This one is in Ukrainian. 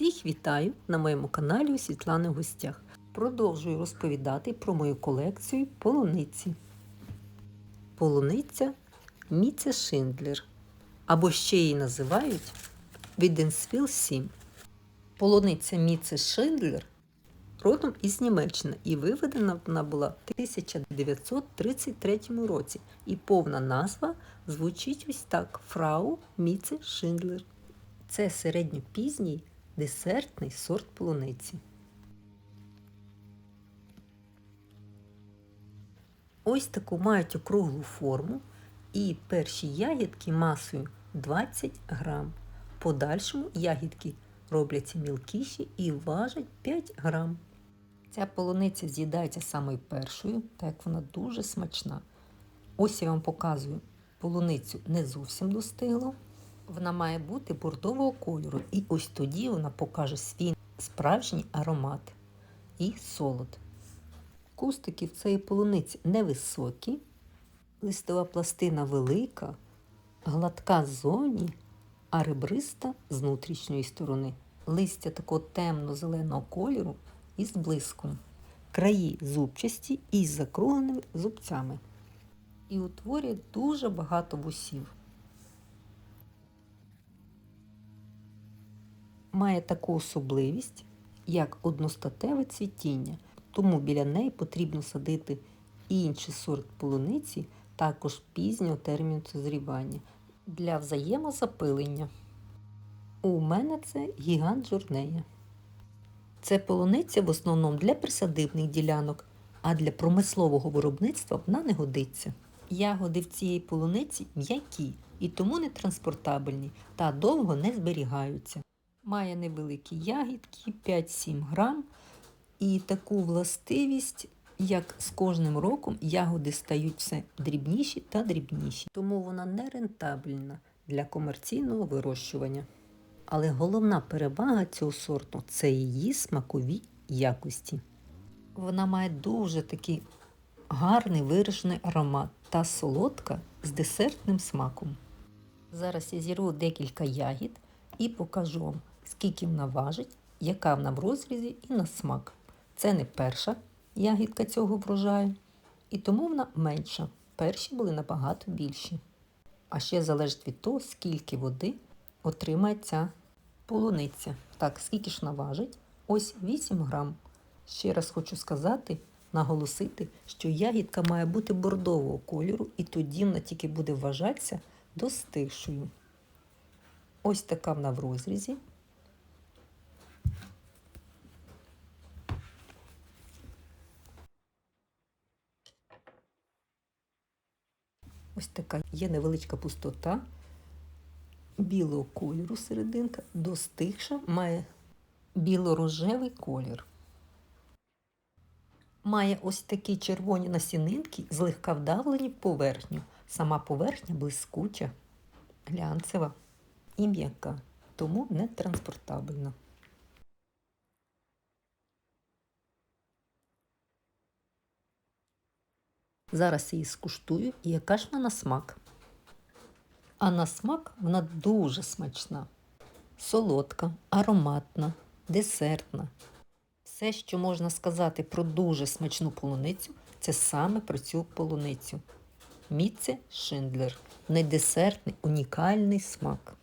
Всіх вітаю на моєму каналі у Світлани гостях. Продовжую розповідати про мою колекцію полуниці. Полуниця Міце Шиндлер, або ще її називають Віденсвіл 7. Полуниця Міце Шиндлер родом із Німеччини і виведена вона була в 1933 році. І повна назва звучить ось так: Фрау Міце Шиндлер. Це середньопізній десертний сорт полуниці. Ось таку мають округлу форму і перші ягідки масою 20 грам. Подальшому ягідки робляться мілкіші і важать 5 грам. Ця полуниця з'їдається самою першою, так як вона дуже смачна. Ось я вам показую полуницю не зовсім достиглу. Вона має бути бордового кольору, і ось тоді вона покаже свій справжній аромат і солод. Кустики в цієї полуниці невисокі, листова пластина велика, гладка ззовні, а ребриста з внутрішньої сторони. Листя такого темно-зеленого кольору із блиском. Краї зубчасті із закругленими зубцями. І утворює дуже багато вусів. Має таку особливість, як одностатеве цвітіння, тому біля неї потрібно садити інший сорт полуниці, також пізнього терміну созрівання для взаємозапилення. У мене це гігант журнея. Це полуниця в основному для присадибних ділянок, а для промислового виробництва вона не годиться. Ягоди в цієї полуниці м'які і тому не транспортабельні та довго не зберігаються. Має невеликі ягідки 5-7 грам і таку властивість, як з кожним роком ягоди стають все дрібніші та дрібніші. Тому вона не рентабельна для комерційного вирощування. Але головна перевага цього сорту це її смакові якості. Вона має дуже такий гарний виражений аромат та солодка з десертним смаком. Зараз я зірву декілька ягід і покажу вам, скільки вона важить, яка вона в розрізі і на смак. Це не перша ягідка цього врожаю, і тому вона менша. Перші були набагато більші. А ще залежить від того, скільки води отримає ця полуниця. Так, скільки ж вона важить? Ось 8 грам. Ще раз хочу сказати, наголосити, що ягідка має бути бордового кольору, і тоді вона тільки буде вважатися достигшою. Ось така вона в розрізі. Ось така є невеличка пустота білого кольору серединка, достигша, має біло-рожевий колір. Має ось такі червоні насінинки, злегка вдавлені в поверхню. Сама поверхня блискуча, глянцева і м'яка, тому не транспортабельна. Зараз її скуштую, і яка ж вона на смак. А на смак вона дуже смачна, солодка, ароматна, десертна. Все, що можна сказати про дуже смачну полуницю, це саме про цю полуницю. Міце Шиндлер. Не десертний, унікальний смак.